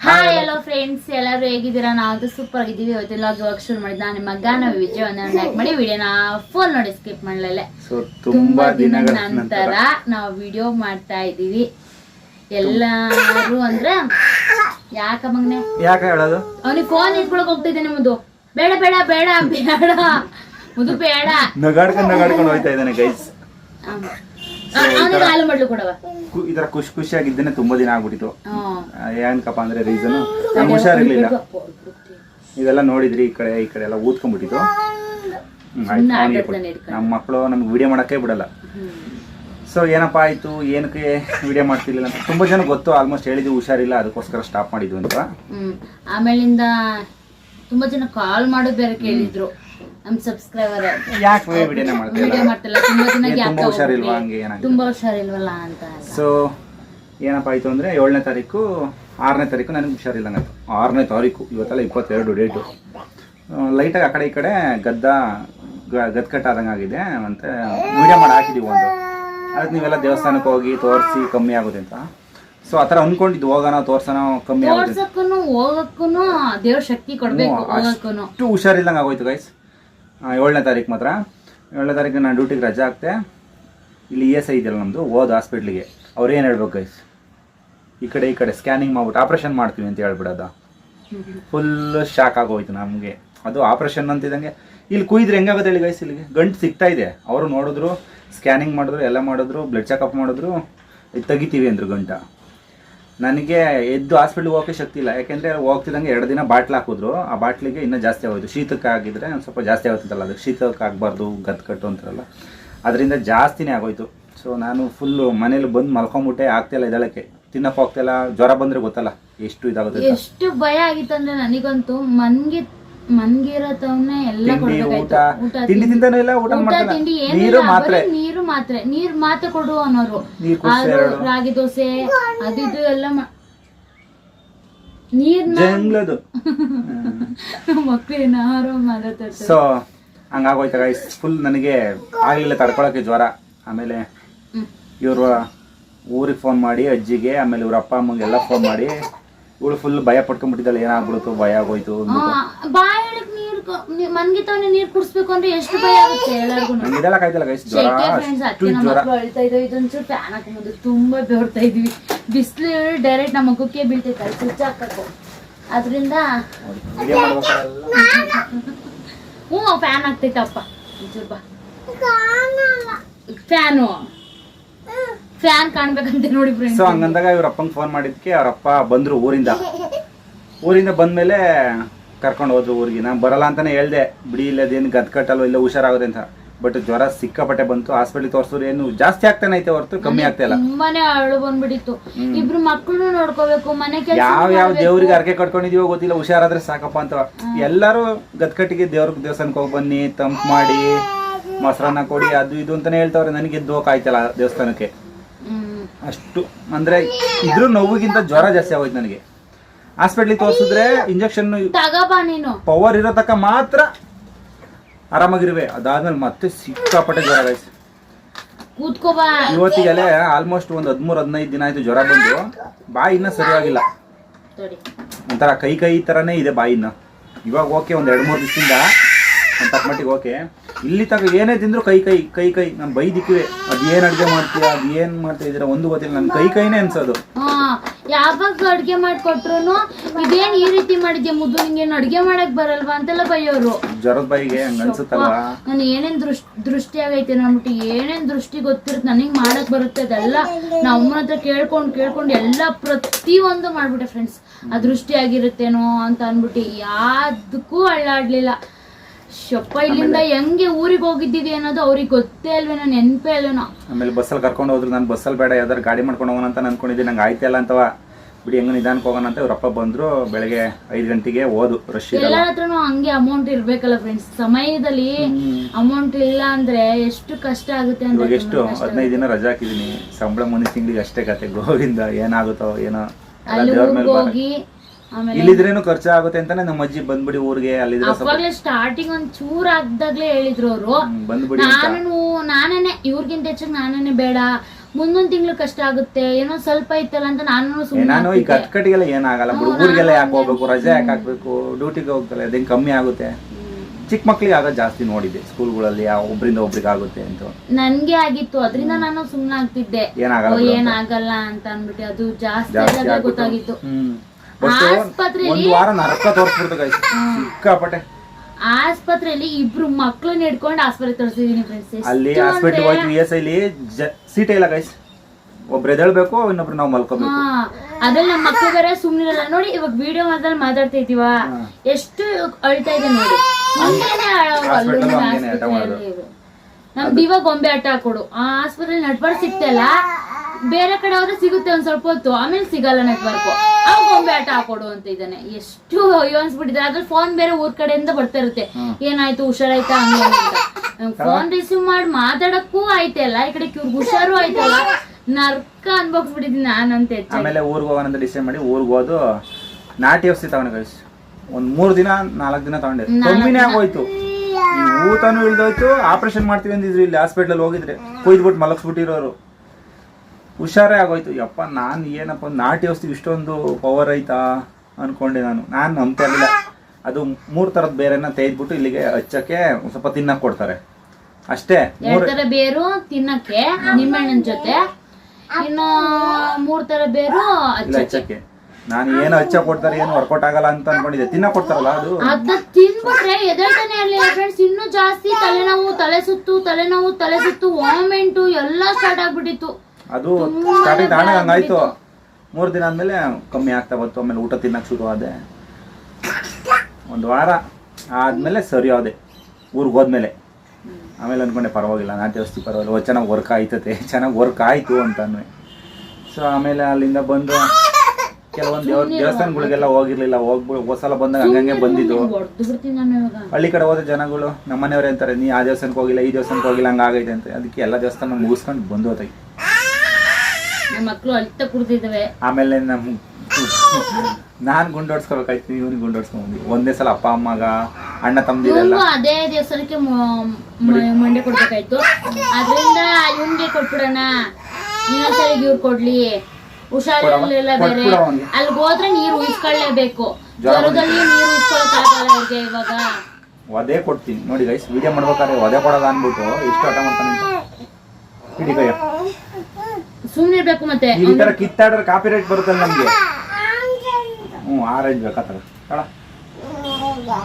Hi ಎಲ್ಲೋ friends ಎಲ್ಲರೂ ಹೇಗಿದ್ದೀರಾ? ನಾವಂತೂ ಸೂಪರ್ ಆಗಿದ್ದೀವಿ. ಇವತ್ತೆಲ್ಲ ವರ್ಕ್ ಶುರು ಮಾಡಿದ ನಿಮ್ಮ ಮಗ ನಾವು ವಿಜಯ್ ಒಂದು ಲೈಕ್ ಮಾಡಿ ವಿಡಿಯೋನ ಫೋನ್ ನೋಡಿ ಸ್ಕಿಪ್ ಮಾಡಲೇ ತುಂಬಾ ದಿನಗಳ ನಂತರ ನಾವು ವಿಡಿಯೋ ಮಾಡ್ತಾ ಇದ್ದೀವಿ. ಎಲ್ಲಾರು ಅಂದ್ರೆ ಯಾಕ ಮಗನೆ? ಯಾಕೆ ಹೇಳೋದು? ಅವನಿಗೆ ಫೋನ್ ಇಟ್ಕೊಳಕ್ ಹೋಗ್ತಿದ್ದೆ ನಿಮ್ದು. ಬೇಡ ಬೇಡ ಬೇಡ ಬೇಡ. ಮುದು ಬೇಡ. ನಗಾಡ್ಕೊಂಡು ನಗಾಡ್ಕೊಂಡು ಹೋಯ್ತಾ ಇದ್ದಾನೆ ಗೈಸ್ ತರ ಖುಷಿ ಖುಷಿಯಾಗಿದ್ದೇನೆ ತುಂಬಾ ದಿನ ಆಗ್ಬಿಟ್ಟಿತ್ತು ಏನಕಪ್ಪ ಅಂದ್ರೆ ರೀಸನ್ ನಮ್ಗೆ ಹುಷಾರಿರ್ಲಿಲ್ಲ. ಇದೆಲ್ಲ ನೋಡಿದ್ರಿ ಈ ಕಡೆ ಈ ಕಡೆ ಎಲ್ಲ ಊದ್ಕೊಂಡ್ಬಿಟ್ಟಿತ್ತು. ನಮ್ಮ ಮಕ್ಕಳು ನಮ್ಗೆ ವಿಡಿಯೋ ಮಾಡಕ್ಕೆ ಬಿಡಲ್ಲ. ಸೊ ಏನಪ್ಪ ಆಯ್ತು? ಏನಕ್ಕೆ ವಿಡಿಯೋ ಮಾಡ್ತಿರ್ಲಿಲ್ಲ ಅಂತ ತುಂಬಾ ಜನ ಗೊತ್ತು. ಆಲ್ಮೋಸ್ಟ್ ಹೇಳಿದ್ವಿ ಹುಷಾರಿಲ್ಲ ಅದಕ್ಕೋಸ್ಕರ ಸ್ಟಾಪ್ ಮಾಡಿದ್ವಿ ಅಂತ. ಆಮೇಲಿಂದ ತುಂಬಾ ಜನ ಕಾಲ್ ಮಾಡೋದು ಬೇರೆ ಕೇಳಿದ್ರು. ನಮ್ ಸಬ್ಸ್ಕ್ರೈಬರ್ ಯಾಕೆ ವಿಡಿಯೋನೇ ಮಾಡ್ತಿಲ್ಲ? ವಿಡಿಯೋ ಮಾಡ್ತಿಲ್ಲ. ತುಂಬಾ ಹುಷಾರಿಲ್ವಾ? ಹಂಗೆ ಏನಾಗಿದೆ? ತುಂಬಾ ಹುಷಾರಿಲ್ವಲ್ಲ ಅಂತ ಸೊ ಏನಪ್ಪ ಆಯಿತು ಅಂದರೆ ಏಳನೇ ತಾರೀಕು ಆರನೇ ತಾರೀಕು ನನಗೆ ಹುಷಾರಿಲ್ಲ ಆರನೇ ತಾರೀಕು ಇವತ್ತೆಲ್ಲ ಇಪ್ಪತ್ತೆರಡು ಡೇಟು. ಲೈಟಾಗಿ ಆ ಕಡೆ ಈ ಕಡೆ ಗದ್ದ ಗ- ಗದ್ಕಟ್ ಆದಂಗೆ ಆಗಿದೆ ಮತ್ತು ವೀಡಿಯೋ ಮಾಡಿ ಹಾಕಿದ್ದೀವಿ ಒಂದು. ಅದಕ್ಕೆ ನೀವೆಲ್ಲ ದೇವಸ್ಥಾನಕ್ಕೆ ಹೋಗಿ ತೋರಿಸಿ ಕಮ್ಮಿ ಆಗುತ್ತೆ ಅಂತ. ಸೊ ಆ ಥರ ಅಂದ್ಕೊಂಡಿದ್ದು. ಹೋಗೋಣ ತೋರ್ಸೋಣ ಕಮ್ಮಿ ಆಗುತ್ತೆ ಹೋಗಕ್ಕೂ ದೇವ್ರ ಶಕ್ತಿ ಕೊಡ್ಬೇಕು ಅಷ್ಟು ಹುಷಾರಿಲ್ಲಂಗೆ ಆಗೋಯ್ತು ಗೈಸ್ ಏಳನೇ ತಾರೀಕು ಮಾತ್ರ. ಏಳನೇ ತಾರೀಕು ನಾನು ಡ್ಯೂಟಿಗೆ ರಜೆ ಹಾಕ್ತೆ. ಇಲ್ಲಿ ಇ ಎಸ್ ಐ ಇದೆಯಲ್ಲ ನಮ್ಮದು ಹೋದ ಹಾಸ್ಪಿಟ್ಲಿಗೆ ಅವ್ರು ಏನು ಹೇಳ್ಬೇಕು ಗೈಸ್ ಈ ಕಡೆ ಈ ಕಡೆ ಸ್ಕ್ಯಾನಿಂಗ್ ಮಾಡ್ಬಿಟ್ಟು ಆಪ್ರೇಷನ್ ಮಾಡ್ತೀವಿ ಅಂತ ಹೇಳ್ಬಿಡೋದ? ಫುಲ್ ಶಾಕ್ ಆಗೋಯ್ತು ನಮಗೆ. ಅದು ಆಪ್ರೇಷನ್ ಅಂತಿದ್ದಂಗೆ. ಇಲ್ಲಿ ಕುಯ್ದ್ರೆ ಹೆಂಗಾಗುತ್ತೆ ಹೇಳಿ ಗೈಸ್ ಇಲ್ಲಿಗೆ? ಗಂಟು ಸಿಗ್ತಾ ಇದೆ. ಅವರು ನೋಡಿದ್ರು ಸ್ಕ್ಯಾನಿಂಗ್ ಮಾಡಿದ್ರು, ಎಲ್ಲ ಮಾಡಿದ್ರು ಬ್ಲಡ್ ಚೆಕಪ್ ಮಾಡಿದ್ರು ಇದು ತೆಗಿತೀವಿ ಅಂದರು ಗಂಟ. ನನಗೆ ಎದ್ದು ಹಾಸ್ಪಿಟ್ಲಿಗೆ ಹೋಗೋಕೆ ಶಕ್ತಿ ಇಲ್ಲ. ಯಾಕೆಂದರೆ ಹೋಗ್ತಿದ್ದಂಗೆ ಎರಡು ದಿನ ಬಾಟ್ಲು ಹಾಕಿದ್ರು. ಆ ಬಾಟ್ಲಿಗೆ ಇನ್ನೂ ಜಾಸ್ತಿ ಆಗೋಯ್ತು. ಶೀತಕ್ಕೆ ಆಗಿದ್ರೆ ಸ್ವಲ್ಪ ಜಾಸ್ತಿ ಆಗುತ್ತಲ್ಲ ಅದು ಶೀತಕ್ಕೆ ಆಗಬಾರ್ದು ಗದ್ಕಟ್ಟು ಅಂತಾರಲ್ಲ. ಅದರಿಂದ ಜಾಸ್ತಿನೇ ಆಗೋಯ್ತು. ಸೊ ನಾನು ಫುಲ್ಲು ಮನೇಲಿ ಬಂದು ಮಲ್ಕೊಂಬಿಟ್ಟೆ ಆಗ್ತಿಲ್ಲ ಇದಳಕ್ಕೆ ತಿನ್ನಕ್ಕೆ ಹೋಗ್ತಿಲ್ಲ ಜ್ವರ ಬಂದರೆ ಗೊತ್ತಲ್ಲ, ಎಷ್ಟು ಇದಾಗುತ್ತೆ. ಎಷ್ಟು ಭಯ ಆಗಿತ್ತಂದ್ರೆ ನನಗಂತೂ. ಮನ್ಗಿ ಮನ್ಗಿರತವನ್ನೇ ಎಲ್ಲ ತಿಂಡಿ ಕೊಡ್ಬೇಕಾಯ್ತು. ಊಟ. ತಿಂಡಿ ತಿಂತಾನೂ ಇಲ್ಲ ಊಟ ಊಟ ಮಾಡ್ತಾನೆ. ತಿಂಡಿ ನೀರು ಏನಿಲ್ಲ ಮಾತ್ರೆ. ಬರೀ ನೀರು ಮಾತ್ರೆ. ನೀರ್ ಮಾತ್ರೆ ಕೊಡು ಅನ್ನೋರು. ನೀರ್ ಕುಡ್ಸಿ ಅದು ಎರಡು. ರಾಗಿ ದೋಸೆ ಅದು ಇದು ಎಲ್ಲ ಮಾ- ನೀರ್ನ ಜಂಗ್ಲದು. ಮಕ್ಕಳು ಏನಾರು ಮಾತಾಡ್ತಾರೆ ಸೊ ಹಂಗಾಗೋಯ್ತು ಗೈಸ್ ಫುಲ್ ನನಗೆ ಆಗಲಿಲ್ಲ ತಡ್ಕೊಳಕ್ಕೆ ಜ್ವರ. ಆಮೇಲೆ ಹ್ಮ್. ಇವರು ಊರಿಗೆ ಫೋನ್ ಮಾಡಿ ಅಜ್ಜಿಗೆ ಆಮೇಲೆ ಇವ್ರ ಅಪ್ಪ ಅಮ್ಮಂಗೆ ಎಲ್ಲ ಫೋನ್ ಮಾಡಿ. ಇವಳು ಫುಲ್ ಭಯ ಪಡ್ಕೊಂಡ್ಬಿಟ್ಟಿದ್ದಾಳೆ ಏನಾಗ್ಬಿಡ್ತು ಭಯ ಆಗೋಯ್ತು ಅಂದ್ಬಿಟ್ಟು. ನೀರ್ ಕೊ- ತಾವ್ ನೀರ್ ಕುಡಿಸ್ಬೇಕು ಅಂದ್ರೆ ಎಷ್ಟು ಭಯ ಆಗುತ್ತೆ ಎಲ್ಲರಿಗೂ ನಂಗೆ ಇದೆಲ್ಲ ಕಾಯ್ತಲ್ಲ ಗೈಸ್ ಜ್ವರ ಫ್ರೆಂಡ್ಸ್ ಅಷ್ಟು ಅದಕ್ಕೆ ನಮ್ಮ ಜ್ವರ. ಮಕ್ಕಳು ಅಳ್ತಾ ಇದ್ದಾವೆ ಇದೊಂಚೂರು ಫ್ಯಾನ್ ಹಾಕೊಂಬೋದು ತುಂಬಾ ಬೆವರ್ತಾ ಇದೀವಿ ಬಿಸಿಲು ಡೈರೆಕ್ಟ್ ನಮ್ಮ ಮಗುಕ್ಕೆ ಬೀಳ್ತೈತೆ ಅಲ್ಲಿ ಸ್ವಿಚ್ ಹಾಕಬೇಕು ಅದರಿಂದ ಹ್ಞೂ ಫ್ಯಾನ್ ಆಗ್ತೈತಪ್ಪ ಒಂಚೂರು ಬಾ. ಫ್ಯಾನು ಫ್ಯಾನ್ ಕಾಣ್ಬೇಕಂತ ನೋಡಿ ಫ್ರೆಂಡ್ಸ್ ಸೊ ಹಂಗಂದಾಗ ಇವ್ರ ಅಪ್ಪಂಗೆ ಫೋನ್ ಮಾಡಿದ್ಕೆ ಅವ್ರ ಅಪ್ಪ ಬಂದ್ರು ಊರಿಂದ. ಊರಿಂದ ಬಂದ್ಮೇಲೆ ಕರ್ಕೊಂಡು ಹೋದ್ರು ಊರಿಗೆ. ನಾನು ಬರಲ್ಲ ಅಂತಾನೆ ಹೇಳ್ದೆ. ಬಿಡಿ ಇಲ್ಲದೇನು ಗದ್ಕಟ್ಟಲ್ಲೋ ಇಲ್ಲ ಹುಷಾರಾಗುತ್ತೆ ಅಂತ. ಬಟ್ ಜ್ವರ ಸಿಕ್ಕಾಪಟ್ಟೆ ಬಂತು. ಹಾಸ್ಪಿಟ್ಲಿಗೆ ತೋರಿಸಿದ್ರು ಏನು ಜಾಸ್ತಿ ಆಗ್ತಾನೆ ಐತೆ ಹೊರತು ಕಮ್ಮಿ ಆಗ್ತಾ ಇಲ್ಲ. ತುಂಬಾನೇ ಅಳು ಬಂದ್ಬಿಟ್ಟಿತ್ತು. ಇಬ್ರು ಮಕ್ಕಳು ನೋಡ್ಕೋಬೇಕು ಮನೆ ಕೆಲಸ ಯಾವ ಯಾವ ದೇವ್ರಿಗೆ ಅರ್ಕೆ ಕಟ್ಕೊಂಡಿದೀವೋ ಗೊತ್ತಿಲ್ಲ. ಹುಷಾರಾದ್ರೆ ಸಾಕಪ್ಪ ಅಂತ. ಎಲ್ಲರೂ ಗದ್ಕಟ್ಟಿಗೆ ದೇವ್ರ ದೇವಸ್ಥಾನಕ್ಕೆ ಹೋಗಿ ಬನ್ನಿ ತಂಪು ಮಾಡಿ ಮೊಸರನ್ನ ಕೊಡಿ ಅದು ಇದು ಅಂತಾನೆ ಹೇಳ್ತಾವ್ರೆ. ನನಗೆ ಎದ್ದು ಹೋಗಾಯ್ತಲ್ಲ ದೇವಸ್ಥಾನಕ್ಕೆ. ಅಷ್ಟು. ಅಂದ್ರೆ ಇದ್ರೂ ನೋವಿಗಿಂತ ಜ್ವರ ಜಾಸ್ತಿ ಆಗೋಯ್ತು ನನಗೆ. ಹಾಸ್ಪಿಟ್ಲಿಗೆ ತೋರಿಸಿದ್ರೆ ಇಂಜೆಕ್ಷನ್ ತಗಬಾ ನೀನು. ಪವರ್ ಇರೋ ತಕ್ಕ ಮಾತ್ರ ಆರಾಮಾಗಿರುವೆ. ಅದಾದ್ಮೇಲೆ ಮತ್ತೆ ಸಿಕ್ಕಾಪಟ್ಟೆ ಜ್ವರ ಗೈಸ್ ಕೂತ್ಕೋಬಾ. ಇವತ್ತಿಗೆಲೆ ಆಲ್ಮೋಸ್ಟ್ ಒಂದು ಹದಿಮೂರು ಹದಿನೈದು ದಿನ ಆಯ್ತು ಜ್ವರ ಬಂದು. ಬಾಯಿ ಇನ್ನೂ ಸರಿಯಾಗಿಲ್ಲ. ಒಂಥರ ಕೈ ಕೈ ಥರನೇ ಇದೆ ಬಾಯಿನ ಇವಾಗ ಓಕೆ ಒಂದು ಎರಡು ಮೂರು ದಿವಸದಿಂದ ಒಂದು ತಕ್ಕ ಮಟ್ಟಿಗೆ ಓಕೆ ಇಲ್ಲಿ ತಗ ಏನೇ ತಿಂದ್ರು ಕೈ ಕೈ ಕೈ ಕೈ ನಾನು ಬೈದಿಕ್ಕಿವೆ. ಅದು ಏನು ಅಡುಗೆ ಮಾಡ್ತೀಯ ಅದು ಏನು ಮಾಡ್ತಾ ಇದ್ದೀರಾ ಒಂದು ಗೊತ್ತಿಲ್ಲ. ನನ್ನ ಕೈ ಕೈನೇ ಅನ್ಸೋದು. ಯಾವಾಗ ಅಡ್ಗೆ ಮಾಡ್ಕೊಟ್ರು ಇದೇನ್ ಈ ರೀತಿ ಮಾಡಿದ್ಯಾ ಮುದ್ದು? ನಿಂಗೇನು ಅಡ್ಗೆ ಮಾಡಕ್ ಬರಲ್ವಾ ಅಂತೆಲ್ಲ ಬೈಯೋರು. ಜ್ವರದ ನಾನು ಏನೇನ್ ದೃಷ್ಟಿ ದೃಷ್ಟಿ ಆಗೈತೆ ಅಂದ್ಬಿಟ್ಟು ಏನೇನ್ ದೃಷ್ಟಿ ಗೊತ್ತಿರುತ್ತೆ ನನಗೆ ಮಾಡಕ್ ಬರುತ್ತೆ ಅದೆಲ್ಲ ನಾ ಅಮ್ಮನ ಹತ್ರ ಕೇಳ್ಕೊಂಡು ಕೇಳ್ಕೊಂಡು ಎಲ್ಲ ಪ್ರತಿಯೊಂದು ಮಾಡ್ಬಿಟ್ಟೆ ಫ್ರೆಂಡ್ಸ್ ಆ ದೃಷ್ಟಿ ಆಗಿರುತ್ತೇನೋ ಅಂತ ಅನ್ಬಿಟ್ಟು ಯಾವ್ದಕ್ಕೂ ಅಳ್ಳಾಡ್ಲಿಲ್ಲ. ಶಪ್ಪ ಇಲ್ಲಿಂದ ಹೆಂಗೆ ಊರಿಗೆ ಹೋಗಿದ್ದೀವಿ ಅನ್ನೋದು ಅವ್ರಿಗೆ ಗೊತ್ತೇ ಅಲ್ವೇನೋ ನೆನಪೇ ಅಲ್ವೇನೋ ಆಮೇಲೆ ಬಸ್ಸಲ್ಲಿ ಕರ್ಕೊಂಡು ಹೋದ್ರು ನಾನು ಬಸ್ಸಲ್ಲಿ ಬೇಡ ಯಾವ್ದಾರು ಗಾಡಿ ಮಾಡ್ಕೊಂಡು ಹೋಗೋಣ ಅಂತ ಅನ್ಕೊಂಡಿದ್ದೆ. ನಂಗೆ ಆಯ್ತಲ್ಲ ಅಂತವ. ಬಿಡಿ ಹೆಂಗ ನಿಧಾನಕ್ಕೆ ಹೋಗೋಣ ಅಂತ ಇವ್ರಪ್ಪ ಬಂದ್ರು. ಬೆಳಗ್ಗೆ ಐದು ಗಂಟೆಗೆ ಹೋದು ರಶ್ ಎಲ್ಲರ ಹತ್ರನು ಹಂಗೆ ಅಮೌಂಟ್ ಇರ್ಬೇಕಲ್ಲ ಫ್ರೆಂಡ್ಸ್ ಸಮಯದಲ್ಲಿ ಅಮೌಂಟ್ ಇಲ್ಲ ಅಂದ್ರೆ ಎಷ್ಟು ಕಷ್ಟ ಆಗುತ್ತೆ ಇವಾಗ ಅಂದ್ರೆ ಎಷ್ಟು ಹದಿನೈದು ದಿನ ರಜಾ ಹಾಕಿದೀನಿ. ಸಂಬಳ ಮುಂದಿನ ತಿಂಗಳಿಗೆ ಅಷ್ಟೇ ಕತೆ. ಗೋವಿಂದ ಏನಾಗುತ್ತೋ ಏನೋ. ಎಲ್ಲ ಅಲ್ಲಿ ದೇವ್ರ ಮೇಲೆ ಹೋಗಿ ಇಲ್ಲಿದ್ರೇನು ಖರ್ಚು ಆಗುತ್ತೆ ಅಂತಾನೆ ನಮ್ಮ ಅಜ್ಜಿ ಬಂದ್ಬಿಡಿ ಊರಿಗೆ ಅಲ್ಲಿದ್ರೆ ಸ್ವಲ್ಪ ಅವಾಗ್ಲೇ ಸ್ಟಾರ್ಟಿಂಗ್ ಒಂದ್ ಚೂರ್ ಆಗ್ದಾಗ್ಲೇ ಹೇಳಿದ್ರು ಅವರು. ಹ್ಮ್, ಬಂದ್ಬಿಡಿ ಅಂತ. ನಾನು ನಾನೇ ಇವ್ರಿಗಿಂತ ಹೆಚ್ಚಾಗಿ ನಾನೇ ಬೇಡ. ಮುಂದೊಂದ್ ತಿಂಗಳು ಕಷ್ಟ ಆಗುತ್ತೆ. ಏನೋ ಸ್ವಲ್ಪ ಇತ್ತಲ್ಲ ಅಂತ ನಾನು ಏ, ನಾನು ಈ ಕಟ್ಕಟಿಗೆಲ್ಲ ಏನಾಗಲ್ಲ ಬಿಡು ಊರಿಗೆಲ್ಲ ಯಾಕೆ ಹೋಗ್ಬೇಕು? ರಜೆ ಯಾಕೆ ಹಾಕ್ಬೇಕು? ಡ್ಯೂಟಿಗೆ ಹೋಗ್ತಾರೆ ಅದೇನು ಕಮ್ಮಿ ಆಗುತ್ತೆ? ಚಿಕ್ಕ ಮಕ್ಳಿಗೆ ಆಗ ಜಾಸ್ತಿ ನೋಡಿದ್ದೆ. ಸ್ಕೂಲ್ಗಳಲ್ಲಿ ಒಬ್ರಿಂದ ಒಬ್ರಿಗೆ ಆಗುತ್ತೆ ಅಂತ. ನನ್ಗೆ ಆಗಿತ್ತು. ಅದರಿಂದ ನಾನು ಸುಮ್ಮನೆ ಆಗ್ತಿದ್ದೆ ಏನಾಗಲ್ಲ ಬಿಡು ಅಂತ. ಏನಾಗಲ್ಲ ಅಂತ ಅಂದ್ಬಿಟ್ಟು ಅದು ಜಾಸ್ತಿ ಜಾಸ್ತಿ ಆದಾಗ ಆಗ್ಬಿಟ್ಟು. ಗೊತ್ತಾಗಿತ್ತು. ಹ್ಮ್. ಬಟ್ ಒಂದು ವಾರ ನರಕ ತೋರಿಸ್ಬಿಡ್ತು ಗೈಸ್ ಸಿಕ್ಕಾಪಟ್ಟೆ. ಆಸ್ಪತ್ರೆಯಲ್ಲಿ ಇಬ್ರು ಮಕ್ಳನ್ನ ಹಿಡ್ಕೊಂಡು ಆಸ್ಪತ್ರೆ ತೋರಿಸಿದೀನಿ ಫ್ರೆಂಡ್ಸ್ ಅಲ್ಲಿ ಹಾಸ್ಪಿಟ್ಲ್ ಹೋಯ್ತು ಇ ಎಸ್ ಐಲಿ ಸೀಟೇ ಇಲ್ಲ ಗೈಸ್ ಒಬ್ರು ಎದ್ದೇಳ್ಬೇಕು ಇನ್ನೊಬ್ರು ನಾವು ಮಲ್ಕೋಬೇಕು. ಅದ್ರಲ್ಲಿ ನಮ್ಮ ಮಕ್ಕಳು ಬೇರೆ ಸುಮ್ನಿರಲ್ಲ. ನೋಡಿ ಇವಾಗ ವಿಡಿಯೋ ಮಾತಾಡಿ ಮಾತಾಡ್ತಾ ಇದೀವ ಎಷ್ಟು ಅಳ್ತಾ ಇದೆ ನೋಡಿ. ನಮ್ದು ಇವಾಗ ಗೊಂಬೆ ಆಟ ಹಾಕೊಡು ಆ ಆಸ್ಪತ್ರೆ ನೆಟ್ವರ್ಕ್ ಸಿಗ್ತಲ್ಲ ಬೇರೆ ಕಡೆ ಹೋದ್ರೆ ಸಿಗುತ್ತೆ ಒಂದ್ ಸ್ವಲ್ಪ ಹೊತ್ತು. ಆಮೇಲೆ ಸಿಗಲ್ಲ ನೆಟ್ವರ್ಕ್ ಆ ಗೊಂಬೆ ಆಟ ಹಾಕೊಡು ಅಂತ ಇದ್ದಾನೆ. ಎಷ್ಟು ಅನ್ಸ್ಬಿಟ್ಟಿದ್ದಾರೆ ಅದ್ರಲ್ಲಿ ಫೋನ್ ಬೇರೆ ಊರ್ ಕಡೆಯಿಂದ ಬರ್ತಾ ಇರುತ್ತೆ. ಏನಾಯ್ತು? ಹುಷಾರಾಯ್ತಾ? ಹಂಗೆ ಫೋನ್ ರಿಸೀವ್ ಮಾಡಿ ಮಾತಾಡಕ್ಕೂ ಆಯ್ತಲ್ಲ ಈ ಕಡೆ ಇವ್ರಿಗೆ ಹುಷಾರು ಆಯ್ತಲ್ಲ ನರ್ಕ ಅನ್ಭವಿಸ್ಬಿಟ್ಟಿದ್ದೀನಿ ನಾನಂತ ಆಮೇಲೆ ಊರಿಗೆ ಹೋಗೋಣ ಅಂತ ಡಿಸೈಡ್ ಮಾಡಿ ಊರಿಗೆ ಹೋದು ನಾಟಿ ಔಷಧಿ ತಗೊಂಡು ಗೈಸ್ ಒಂದ್ ಮೂರ್ ದಿನ ನಾಲ್ಕು ದಿನ ತಗೊಂಡೆ. ಕಮ್ಮಿನೇ ಆಗೋಯ್ತು. ಊತನೂ ಇಳ್ದೋಯ್ತು. ಆಪರೇಷನ್ ಮಾಡ್ತೀವಿ ಅಂದಿದ್ರು ಇಲ್ಲಿ ಹಾಸ್ಪಿಟ್ಲಲ್ಲಿ ಹೋಗಿದ್ರೆ. ಕೊಯ್ದ್ಬಿಟ್ಟು ಮಲಗಿಸ್ಬಿಟ್ಟಿರೋರು. ಹುಷಾರೇ ಆಗೋಯ್ತು. ಯಪ್ಪ ನಾನು ಏನಪ್ಪ ನಾಟಿ ಔಷಧಿ ಇಷ್ಟೊಂದು ಪವರ್ ಐತಾ ಅನ್ಕೊಂಡೆ ನಾನು. ನಾನು ನಂಬ್ತಾ ಇರಲಿಲ್ಲ. ಅದು ಮೂರು ಥರದ ಬೇರೆನ ತೆಗೆದ್ಬಿಟ್ಟು ಇಲ್ಲಿಗೆ ಹಚ್ಚಕ್ಕೆ ಸ್ವಲ್ಪ ತಿನ್ನಕ್ಕೆ ಕೊಡ್ತಾರೆ. ಅಷ್ಟೇ ಎರಡ್ ತರ ಬೇರು ತಿನ್ನಕ್ಕೆ ನಿಂಬೆಹಣ್ಣಿನ ಜೊತೆ. ಇನ್ನು ಮೂರ್ ತರ ಬೇರು ಇಲ್ಲ ಹಚ್ಚಕ್ಕೆ. ನಾನು ಏನು ಹಚ್ಚ ಕೊಡ್ತಾರೆ ಏನು ವರ್ಕೌಟ್ ಆಗಲ್ಲ ಅಂತ ಅನ್ಕೊಂಡಿದ್ದೆ. ತಿನ್ನ ಕೊಡ್ತಾರಲ್ಲ ಅದು? ಅದ್ನ ತಿನ್ಬಿಟ್ರೆ ಎದಳ್ತಾನೆ ಇರ್ಲಿಲ್ಲ ಫ್ರೆಂಡ್ಸ್ ಇನ್ನೂ ಜಾಸ್ತಿ ತಲೆನೋವು ತಲೆ ಸುತ್ತು ತಲೆನೋವು ತಲೆ ಸುತ್ತು ವಾಮೆಂಟು ಎಲ್ಲ ಸ್ಟಾರ್ಟ್ ಆಗ್ಬಿಟ್ಟಿತ್ತು. ಅದು ಸ್ಟಾರ್ಟಿಂಗ್ ತಾಣ ಹಂಗಾಯ್ತು. ಮೂರು ದಿನ ಆದ್ಮೇಲೆ ಕಮ್ಮಿ ಆಗ್ತಾ ಬಂತು. ಆಮೇಲೆ ಊಟ ತಿನ್ನಕ್ಕೆ ಶುರು ಆದೆ. ಒಂದು ವಾರ ಆದಮೇಲೆ ಸರಿ ಆದೆ. ಊರಿಗೆ ಹೋದ್ಮೇಲೆ. ಆಮೇಲೆ ಅನ್ಕೊಂಡೆ ಪರವಾಗಿಲ್ಲ ನಾ ದೇವಸ್ಥಿ ಪರವಾಗಿಲ್ಲ. ಚೆನ್ನಾಗಿ ವರ್ಕ್ ಆಯ್ತತೆ. ಚೆನ್ನಾಗಿ ವರ್ಕ್ ಆಯ್ತು ಅಂತ ಸೊ ಆಮೇಲೆ ಅಲ್ಲಿಂದ ಬಂದು ಕೆಲವೊಂದು ದೇವ್ರ ದೇವಸ್ಥಾನಗಳಿಗೆಲ್ಲ ಹೋಗಿರ್ಲಿಲ್ಲ. ಹೋಗ್ಬಿಟ್ಟು ಹೋದ್ ಸಲ ಬಂದಾಗ ಹಂಗಂಗೆ ಬಂದಿದ್ದು. ಹಳ್ಳಿ ಕಡೆ ಹೋದ ಜನಗಳು ನಮ್ಮ ಮನೆಯವ್ರು ಅಂತಾರೆ ನೀ ಆ ದೇವಸ್ಥಾನಕ್ಕೆ ಹೋಗಿಲ್ಲ ಈ ದೇವಸ್ಥಾನಕ್ಕೆ ಹೋಗಿಲ್ಲ ಹಂಗಾಗೈತೆ ಅಂತ. ಅದಕ್ಕೆ ಎಲ್ಲ ದೇವಸ್ಥಾನ ಮುಗಿಸ್ಕೊಂಡು ಬಂದು ಹೋದಾಗಿ ನಮ್ಮ ಮಕ್ಳು ಅಳ್ತಾ ಕುಡ್ದಿದ್ದಾವೆ. ಆಮೇಲೆ ನಮ್ ನಾನ್ ಗುಂಡೋಡ್ಸ್ಕೊಬೇಕಾಯ್ತು ಇವ್ನಿಗೆ ಗುಂಡೋಡ್ಸ್ಕೊಂಡ್ಬಂದ್ವಿ ಒಂದೇ ಸಲ ಅಪ್ಪ ಅಮ್ಮಗ ಅಣ್ಣ ತಮ್ಮ ಅದೇ ದೇವಸ್ಥಾನಕ್ಕೆ ಮ- ಮ- ಮಂಡೆ ಕೊಡ್ಬೇಕಾಯ್ತು. ಅದ್ರಿಂದ ಇವ್ನ್ಗೆ ಕೊಟ್ಬಿಡೋಣ. ಇನ್ನೊಂದ್ಸರಿ ಇವ್ರು ಕೊಡ್ಲಿ. ಹುಷಾರಿಲ್ಲ ಬೇರೆ. ಕೊಟ್ಬಿಡು ಅವ್ನಿಗೆ. ಅಲ್ಲಿಗೆ ಹೋದ್ರೆ ನೀರು ಉಳಿಸ್ಕೊಳ್ಳೇಬೇಕು ಜ್ವರ ಜ್ವರದಲ್ಲಿ ನೀರು ಅವ್ರಿಗೆ ಇವಾಗ. ಒದೆ ಕೊಡ್ತೀನಿ. ನೋಡಿ ಗೈಸ್ ವಿಡಿಯೋ ಮಾಡ್ಬೇಕಾದ್ರೆ ಒದೆ ಕೊಡೋದ ಅನ್ಬಿಟ್ಟು ಎಷ್ಟು ಆಟ ಮಾಡ್ತಾನೆ ಅಂತ. ಹಿಡಿ ಕೈಯ ಸುಮ್ನಿರ್ಬೇಕು ಮತ್ತೆ. ಈ ತರ ಕಿತ್ತಾಡ್ರೆ ಕಾಪಿ ರೈಟ್ ಬರುತ್ತಲ್ಲ ನಮ್ಗೆ. ಹ್ಞೂ ಆರೆಂಜ್ ಬೇಕಾತರ ಕಳ.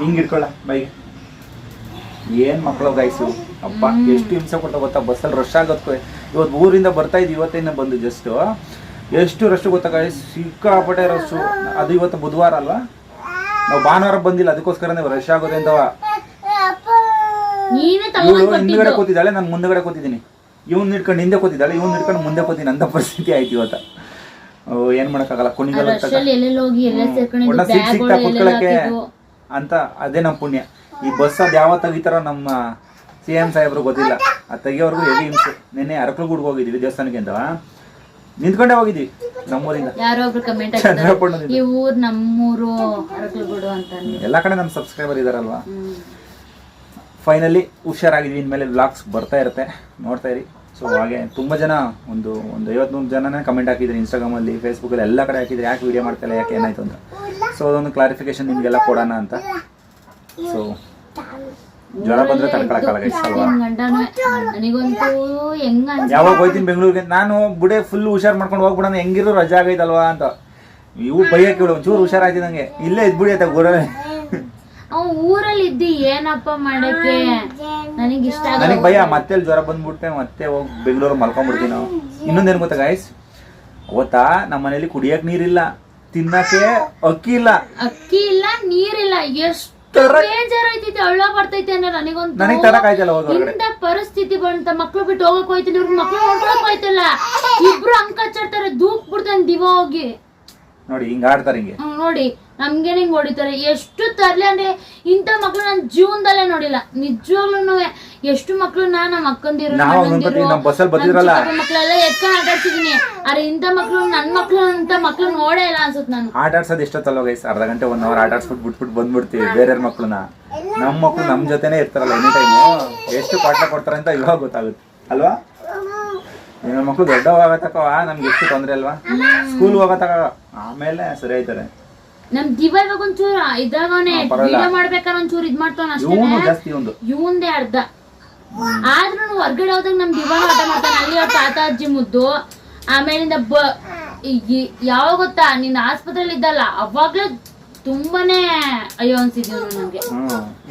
ಹಿಂಗೆ ಇಟ್ಕೊಳ್ಳ ಬೈಗೆ ಏನ್ ಮಕ್ಕಳು ಗಾಯ್ಸು ಅಪ್ಪ ಎಷ್ಟು ಹಿಂಸೆ ಕೊಟ್ಟ ಗೊತ್ತಾ? ಬಸ್ಸಲ್ಲಿ ರಶ್ ಆಗೋದ್ಕೋ ಇವತ್ತು ಊರಿಂದ ಬರ್ತಾ ಇದ್ ಇವತ್ತಿನ ಬಂದು ಜಸ್ಟ್ ಎಷ್ಟು ರಶ್ ಗೊತ್ತಾ ಗಾಯ್ಸ್ ಸಿಕ್ಕಾಪಟ್ಟೆ ರಶ್ ಅದು ಇವತ್ತು ಬುಧವಾರ ಅಲ್ಲ ನಾವು ಭಾನುವಾರ ಬಂದಿಲ್ಲ ಅದಕ್ಕೋಸ್ಕರನೇ ರಶ್ ಆಗೋದೆ ಅಂತವ. ಹಿಂದ್ಗಡೆ ಕೂತಿದ್ದಾಳೆ ನಾನು ಮುಂದ್ಗಡೆ ಕೂತಿದ್ದೀನಿ. ಇವ್ನು ಹಿಡ್ಕೊಂಡು ಹಿಂದೆ ಕೂತಿದ್ದಾಳೆ ಇವ್ನು ಹಿಡ್ಕೊಂಡು ಮುಂದೆ ಕೂತೀನಿ ಅಂತ ಪರಿಸ್ಥಿತಿ ಆಯ್ತು ಇವತ್ತ. ಏನ್ ಮಾಡಕ್ಕಾಗಲ್ಲ? ಎಲ್ಲ ಸೀಟ್ ಕುತ್ಕೊಳ್ಳಕ್ಕೆ ಅಂತ ಅದೇ ನಮ್ಮ ಪುಣ್ಯ. ಈ ಬಸ್ ಅದು ಯಾವ ತೆಗಿತಾರೋ ನಮ್ಮ ಸಿ ಎಂ ಸಾಹೇಬ್ರು ಗೊತ್ತಿಲ್ಲ. ಆ ತೆಗಿಯೋರ್ಗು ಹೆವಿ ಹಿಂಸೆ. ನಿನ್ನೆ ಅರಕಲಗೂಡ್ಗೆ ಹೋಗಿದ್ವಿ ದೇವಸ್ಥಾನಕ್ಕೆ ಅಂತ. ನಿಂತ್ಕೊಂಡೇ ಹೋಗಿದ್ವಿ ನಮ್ಮೂರಿಂದ. ಯಾರೋ ಒಬ್ರು ಕಮೆಂಟ್ ಹಾಕಿದ್ದಾರೆ. ಚಂದ್ರಪಟ್ಟಣದಿಂದ ಈ ಊರ್ ನಮ್ಮೂರು ಅರಕಲ್ಗೂಡು ಅಂತ ಎಲ್ಲ ಕಡೆ ನಮ್ಮ ಸಬ್ಸ್ಕ್ರೈಬರ್ ಇದಾರಲ್ವಾ? ಫೈನಲಿ ಹುಷಾರಾಗಿದ್ವಿ. ಇನ್ಮೇಲೆ ವ್ಲಾಗ್ಸ್ ಬರ್ತಾ ಇರುತ್ತೆ. ನೋಡ್ತಾ ಇರಿ. ಸೊ ಹಾಗೆ ತುಂಬ ಜನ ಒಂದು ಒಂದು ಐವತ್ತೊಂದು ಜನನೇ ಕಮೆಂಟ್ ಹಾಕಿದ್ರು ಇನ್ಸ್ಟಾಗ್ರಾಮಲ್ಲಿ ಫೇಸ್ಬುಕ್ಕಲ್ಲಿ ಎಲ್ಲ ಕಡೆ ಹಾಕಿದ್ರು. ಯಾಕೆ ವಿಡಿಯೋ ಮಾಡ್ತಾಯಿಲ್ಲ ಯಾಕೆ ಏನಾಯ್ತು ಅಂತ? ಸೊ ಅದೊಂದು ಕ್ಲಾರಿಫಿಕೇಶನ್ ನಿಮಗೆಲ್ಲ ಕೊಡೋಣ ಅಂತ. ಸೊ ಜ್ವರ ಬಂದರೆ ತಡ್ಕೊಳಕ್ಕಾಗಲ್ಲ ಯಾವಾಗ ಹೋಯ್ತೀನಿ ಬೆಂಗಳೂರಿಗೆ? ನಾನು ಬುಡೆ ಫುಲ್ ಹುಷಾರ್ ಮಾಡ್ಕೊಂಡು ಹೋಗ್ಬಿಡೋಣ. ಹೆಂಗಿರೋ ರಜಾ ಆಗೈತಲ್ವಾ ಅಂತ. ಇವು ಬೈಯಕ್ಕೆ ಒಂಚೂರು ನನಗೆ ಇಲ್ಲೇ ಇದ್ಬಿಡಿ ಆಯ್ತಾ ಊರಲ್ಲಿ. ಅವ್ ಊರಲ್ಲಿ ಇದ್ದಿ ಏನಪ್ಪ ಮಾಡಕ್ಕೆ? ನನಗೆ ಇಷ್ಟ ನನಗೆ ಭಯ ಮತ್ತೆ ಅಲ್ಲಿ ಜ್ವರ ಬಂದ್ಬಿಟ್ಟೆ ಮತ್ತೆ ಹೋಗಿ ಬೆಂಗಳೂರು ಮಲ್ಕೊಂಡ್ಬಿಡ್ತೀವಿ ನಾವು. ಇನ್ನೊಂದೇನು ಗೊತ್ತಾ ಗಾಯ್ಸ್ ಅವತ್ತಾ ನಮ್ಮ ಮನೇಲಿ ಕುಡಿಯಕ್ ನೀರಿಲ್ಲ. ತಿನ್ನಕ್ಕೆ ಅಕ್ಕಿ ಇಲ್ಲ. ಅಕ್ಕಿ ಇಲ್ಲ ನೀರಿಲ್ಲ ಎಷ್ಟು ಬೇಜಾರಾಯ್ತೈತೆ ಅಳ್ಳ ಬರ್ತೈತೆ ಅಂದ್ರೆ ನನಗೊಂದು ನನಗೆ ತರಕ್ ಆಯ್ತಲ್ಲ ಪರಿಸ್ಥಿತಿ ಬಂತ ಮಕ್ಳು ಬಿಟ್ಟು ಹೋಗಕ್ ಹೋಯ್ತಿಲ್ಲ ಇವ್ರ ಮಕ್ಳು ನೋಡ್ಕೊಳಕ್ ಹೋಯ್ತಲ್ಲ. ಇಬ್ರು ಅಂಕ ಚಡ್ತಾರೆ ದೂಕ್ ಬಿಡ್ತಾನೆ ದಿವ ಹೋಗಿ ನೋಡಿ ಹಿಂಗ ಆಡ್ತಾರೆ ಹಿಂಗೆ. ನೋಡಿ ನಮ್ಗೆ ಹಿಂಗ್ ಹೊಡಿತಾರೆ? ಎಷ್ಟು ತರ್ಲಿ ಅಂದ್ರೆ ಇಂಥ ಮಕ್ಳು ನಾನು ಜೀವನದಲ್ಲೇ ನೋಡಿಲ್ಲ. ನಿಜವಾಗ್ಲೂ ಎಷ್ಟು ಮಕ್ಳು ನಮ್ಮ ಅಕ್ಕಂದಿರು ನಾವು ನಮ್ಮ ಬಸ್ಸಲ್ಲಿ ಮಕ್ಳೆಲ್ಲ ಎಕ್ಕ ಆಟಾಡ್ತಿದೀನಿ ಅರೆ ಇಂಥ ಮಕ್ಳು ನನ್ ಮಕ್ಳು ಅಂತ ಮಕ್ಳು ನೋಡೇ ಇಲ್ಲ ಅನ್ಸುತ್ತೆ ನಾನು ಆಟ ಆಡ್ಸೋದು ಎಷ್ಟೊತ್ತಲ್ವ ಗೈಸ್? ಅರ್ಧ ಗಂಟೆ ಒನ್ ಅವರ್ ಆಟ ಆಡ್ಸ್ಬಿಟ್ಟು ಬಿಟ್ಬಿಟ್ಟು ಬಂದ್ಬಿಡ್ತೀವಿ ಬೇರೆಯವ್ರ ಮಕ್ಳನ್ನ. ನಮ್ಮ ಮಕ್ಳು ನಮ್ಮ ಜೊತೆನೇ ಇರ್ತಾರಲ್ಲ ಎನಿ ಟೈಮ್ ಎಷ್ಟು ಪಾಠ ಕೊಡ್ತಾರೆ ಅಂತ ಇವಾಗ ಗೊತ್ತಾಗುತ್ತೆ. ಅಲ್ವಾ? ನಿಮ್ಮ ಮಕ್ಳು ದೊಡ್ಡವಾಗತ್ತಕ್ಕವಾ ನಮ್ಗೆ ಎಷ್ಟು ತೊಂದರೆ ಅಲ್ವಾ? ಸ್ಕೂಲ್ ಹೋಗತ್ತಕ್ಕ ಆಮೇಲೆ ಸರಿ ಆಯ್ತಾರೆ. ನಮ್ ದಿವ ಇವಾಗ ಒಂಚೂರು ಹಾ, ಪರವಾಗಿಲ್ಲ. ವಿಡಿಯೋ ಮಾಡ್ಬೇಕಾದ್ರೆ ಒಂಚೂರು ಇದ್ ಮಾಡ್ತಾವ ಅಷ್ಟೇ ಇವಂದೇ ಅರ್ಧ. ಆದ್ರೂ ಹೊರ್ಗಡೆ ಹೋದಾಗ ನಮ್ ದಿವಾನ ಆಟ ಮಾಡ್ತಾನೆ. ಅಲ್ಲಿ ಅವ್ರ ತಾತ ಅಜ್ಜಿ ಮುದ್ದು. ಆಮೇಲಿಂದ ಬ ಯಾವ ಯಾವಾಗ ಗೊತ್ತಾ? ನಿನ್ನ ಆಸ್ಪತ್ರೆಯಲ್ಲಿ ಇದ್ದಲ್ಲ ಅವಾಗ್ಲೇ ತುಂಬಾನೇ ಅಯ್ಯೋ ಅನ್ಸಿದ್ವಿ ನಮ್ಗೆ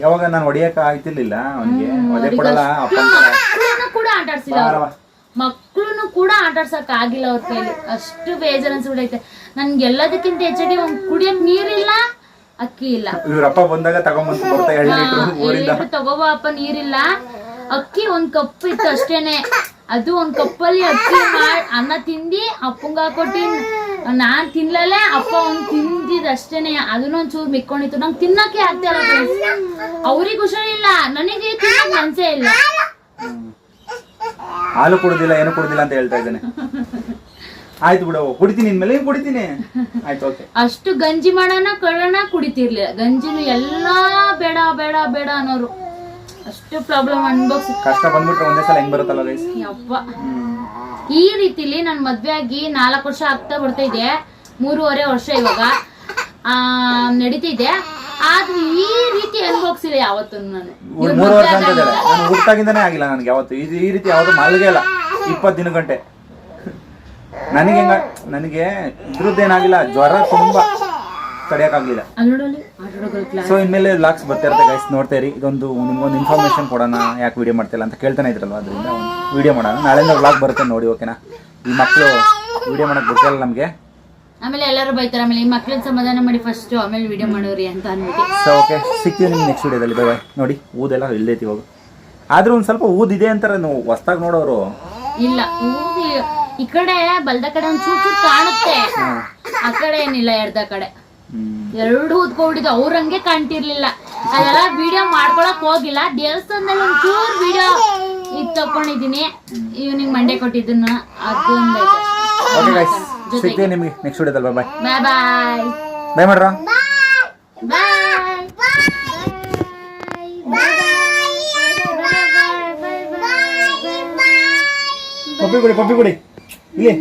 ಯಾವಾಗ ನಾನು ಹೊಡಿಯಕ್ ಆಯ್ತಿರ್ಲಿಲ್ಲ ಅವನಿಗೆ. ಕೂಡ ಅಪ್ಪನ ಮಕ್ಕಳನ್ನು ಕೂಡ ಆಟ ಆಡ್ಸಕ್ ಆಗಿಲ್ಲ ಅವ್ರ ಕೈಲಿ. ಅಷ್ಟು ಬೇಜಾರ್ ಅನ್ಸ್ಬಿಟ್ಟೈತೆ ನನ್ಗೆ ಎಲ್ಲದಕ್ಕಿಂತ ಹೆಚ್ಚಾಗಿ ಒಂದ್ ಕುಡಿಯಕ್ ನೀರಿಲ್ಲ ಅಕ್ಕಿ ಇಲ್ಲ. ಇವರಪ್ಪ ಬಂದಾಗ ತಗೊಂಬಂದು ತಗೋಬಾ ಅಪ್ಪ ನೀರಿಲ್ಲ. ಅಕ್ಕಿ ಒಂದ್ ಕಪ್ ಇತ್ತು ಅಷ್ಟೇನೆ. ಅದು ಒಂದ್ ಕಪ್ಪಲ್ಲಿ ಅಕ್ಕಿ ಅನ್ನ ತಿಂದಿ ಅಪ್ಪಂಗ ಹಾಕೊಟ್ಟಿ. ನಾನ್ ತಿನ್ಲಲ್ಲೇ ಅಪ್ಪ ಒಂದ್ ತಿಂದಿದ್ ಅಷ್ಟೇನೆ. ಅದನ್ನ ಒಂಚೂರು ಮಿಕ್ಕೊಂಡಿತ್ತು. ನಂಗೆ ತಿನ್ನಕ್ಕೆ ಆಗ್ತಾ ಇಲ್ಲ ಅವ್ರಿಗೆ ಹುಷಾರಿಲ್ಲ. ನನಗೆ ತಿನ್ನಕ್ ಮನ್ಸೇ ಇಲ್ಲ. ಹಾಲು ಕೊಡೋದಿಲ್ಲ ಏನು ಕೊಡೋದಿಲ್ಲ ಅಂತ ಹೇಳ್ತಾ ಇದ್ದಾನೆ. ಆಯ್ತು ಬಿಡು ಕುಡಿತೀನಿ ಇನ್ಮೇಲೆ ಕುಡಿತೀನಿ. ಆಯ್ತು ಓಕೆ ಅಷ್ಟು ಗಂಜಿ ಮಾಡೋಣ ಕಳ್ಳಣ ಕುಡಿತಿರ್ಲಿಲ್ಲ ಗಂಜಿನು ಎಲ್ಲಾ ಬೇಡ ಬೇಡ ಬೇಡ ಅನ್ನೋರು. ಅಷ್ಟು ಪ್ರಾಬ್ಲಮ್ ಅನ್ಬೋಕ್ಸ್ ಕಷ್ಟ ಬಂದ್ಬಿಟ್ರೆ ಒಂದೇ ಸಲ ಹೆಂಗ್ ಬರುತ್ತಲ್ಲ ಗೈಸ್ ಯಪ್ಪ. ಈ ರೀತಿಲಿ ನನ್ ಮದ್ವೆ ಆಗಿ ನಾಲ್ಕು ವರ್ಷ ಆಗ್ತಾ ಬರ್ತಾ ಇದೆ. ಮೂರುವರೆ ವರ್ಷ ಇವಾಗ. ಆ ನಡೀತಿದೆ ಆದ್ರೆ ಈ ರೀತಿ ಅನುಭವಿಸಿಲ್ಲ ಯಾವತ್ತೂ ನಾನು. ಮೂರು ವರ್ಷ ಅಂತ ಆದಾಗಿಂದ. ಇದ್ದಾರೆ ನಾನು ಹುಟ್ಟಾಗಿಂದಾನೇ ಆಗಿಲ್ಲ ನನಗೆ ಯಾವತ್ತು. ಇದು ಈ ರೀತಿ ಯಾವುದು ಮಲಗೇ ಇಲ್ಲ. ಇಪ್ಪತ್ತು ದಿನ ಗಂಟೆ. ನನಗೆ ಹೆಂಗ ನನಗೆ ಇದ್ರದ್ದೇನಾಗಿಲ್ಲ ಜ್ವರ ತುಂಬಾ ತಡೆಯಕ್ಕಾಗ್ಲಿಲ್ಲ. ಅಲ್ಲ್ ಕ್ಲಾಸ್ ಸೊ ಇನ್ಮೇಲೆ ಲಾಕ್ಸ್ ಬರ್ತಾ ಇರುತ್ತೆ ಗೈಸ್ ನೋಡ್ತಾ ಇರಿ. ಇದೊಂದು ನಿಮ್ಗೊಂದು ಇನ್ಫಾರ್ಮೇಶನ್ ಕೊಡೋಣ. ಯಾಕೆ ವಿಡಿಯೋ ಮಾಡ್ತಿಲ್ಲ ಅಂತ ಕೇಳ್ತಾನೆ ಇದ್ರಲ್ವ? ಅದರಿಂದ ವಿಡಿಯೋ ಮಾಡೋಣ. ನಾಳೆಯಿಂದ ವ್ಲಾಗ್ ಬರುತ್ತೆ ನೋಡಿ ಓಕೆನಾ ಈ ಮಕ್ಕಳು ವಿಡಿಯೋ ಮಾಡೋಕೆ ಗೊತ್ತಿಲ್ಲ ನಮಗೆ. ಆಮೇಲೆ ಎಲ್ಲರೂ ಬೈತಾರೆ ಆಮೇಲೆ ಈ ಮಕ್ಳನ್ನ ಸಮಾಧಾನ ಮಾಡಿ ಫಸ್ಟ್ ಆಮೇಲೆ ವಿಡಿಯೋ ಮಾಡೋರಿ ಅಂತ ಅನ್ಬಿಟ್ಟು. ಸೊ ಓಕೆ ಸಿಗ್ತೀವಿ ನಿಮ್ಗೆ ನೆಕ್ಸ್ಟ್ ವಿಡಿಯೋದಲ್ಲಿ ಬೈ ಬೈ ನೋಡಿ ಊದೆಲ್ಲ ಇಲ್ದೈತಿ ಇವಾಗ. ಆದ್ರೂ ಒಂದು ಸ್ವಲ್ಪ ಊದಿದೆ ಅಂತಾರೆ ನಾವು ಹೊಸ್ದಾಗಿ ನೋಡೋರು. ಇಲ್ಲ ಊದಿ ಈ ಕಡೆ ಬಲ್ದ ಕಡೆ ಒಂದ್ ಚೂರ್ ಚೂರ್ ಕಾಣುತ್ತೆ. ಆ ಕಡೆ ಏನಿಲ್ಲ ಎರಡ ಕಡೆ. ಎರಡು ಊದ್ಕೊಂಡಿದ್ದು ಅವ್ರಂಗೆ ಕಾಣ್ತಿರ್ಲಿಲ್ಲ. ಅದೆಲ್ಲ ವಿಡಿಯೋ ಮಾಡ್ಕೊಳಕ್ ಹೋಗಿಲ್ಲ. ದೇವಸ್ಥಾನದಲ್ಲಿ ಒಂದ್ ಚೂರ್ ವಿಡಿಯೋ ಇದ್ ತಕೊಂಡಿದೀನಿ ಇವ್ನಿಂಗ್ ಮಂಡೆ ಕೊಟ್ಟಿದ್ದನ್ನ ಅದೊಂದು ಓಕೆ ಗೈಸ್ ಸಿಗ್ತೀವಿ ನಿಮಗೆ ನೆಕ್ಸ್ಟ್ ವಿಡಿಯೋದಲ್ಲಿ ಬಾಯ್ ಬಾಯ್ ಬಾಯ್ ಬಾಯ್ ಮಾಡ್ರ ಬಾಯ್ ಪಪ್ಪಿ ಕೊಡಿ ಪಪ್ಪಿ ಕೊಡಿ ಇಲ್ಲಿ